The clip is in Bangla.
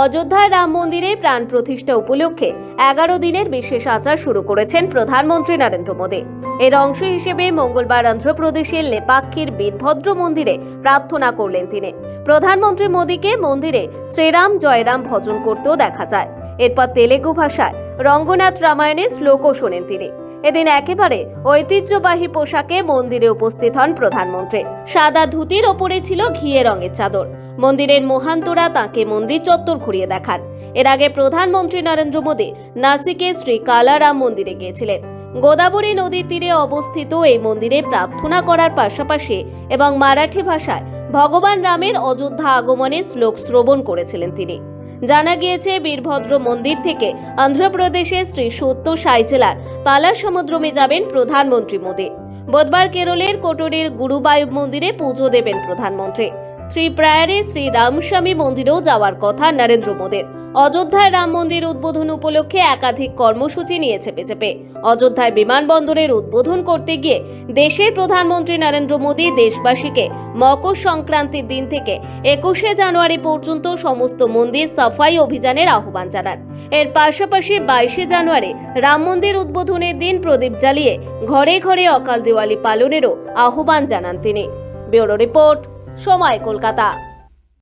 অযোধ্যার রাম মন্দিরের প্রাণ প্রতিষ্ঠা উপলক্ষে এগারো দিনের বিশেষ আচার শুরু করেছেন প্রধানমন্ত্রী নরেন্দ্র মোদী। এর অংশ হিসেবে মঙ্গলবার অন্ধ্রপ্রদেশের লেপাক্ষীর বীরভদ্র মন্দিরে প্রার্থনা করলেন তিনি। প্রধানমন্ত্রী মোদীকে মন্দিরে শ্রীরাম, জয়রাম ভজন করতেও দেখা যায়। এরপর তেলেগু ভাষায় রঙ্গনাথ রামায়ণের শ্লোকও শোনেন তিনি। এদিন একেবারে ঐতিহ্যবাহী পোশাকে মন্দিরে উপস্থিত হন প্রধানমন্ত্রী। সাদা ধুতির ওপরে ছিল ঘিয়ে রঙের চাদর। মন্দিরের মহান্তরা তাকে মন্দির চত্বর ঘুরিয়ে দেখান। এর আগে প্রধানমন্ত্রী নরেন্দ্র মোদী নাসিকে শ্রী কালারাম মন্দিরে গিয়েছিলেন। গোদাবরী নদীর তীরে অবস্থিত এই মন্দিরে প্রার্থনা করার পাশাপাশি এবং মারাঠি ভাষায় ভগবান রামের অযোধ্যা আগমনের শ্লোক শ্রবণ করেছিলেন তিনি। জানা গিয়েছে, বীরভদ্র মন্দির থেকে অন্ধ্রপ্রদেশের শ্রী সত্য সাই জেলার পালা সমুদ্রমে যাবেন প্রধানমন্ত্রী মোদী। বুধবার কেরলের কোটরের গুরুবায়ু মন্দিরে পুজো দেবেন প্রধানমন্ত্রী। ত্রিপ্রায়ারে শ্রী রামস্বামী মন্দিরেও যাওয়ার কথা নরেন্দ্র মোদীর। অযোধ্যায় রাম মন্দির উদ্বোধন উপলক্ষে একাধিক কর্মসূচি নিয়েছে বিজেপি। অযোধ্যায় বিমানবন্দরের উদ্বোধন করতে গিয়ে দেশের প্রধানমন্ত্রী নরেন্দ্র মোদী দেশবাসীকে মকর সংক্রান্তির দিন থেকে একুশে জানুয়ারি পর্যন্ত সমস্ত মন্দির সাফাই অভিযানের আহ্বান জানান। এর পাশাপাশি বাইশে জানুয়ারি রাম মন্দির উদ্বোধনের দিন প্রদীপ জ্বালিয়ে ঘরে ঘরে অকাল দিওয়ালি পালনেরও আহ্বান জানান তিনি। ব্যুরো রিপোর্ট সময় কলকাতা।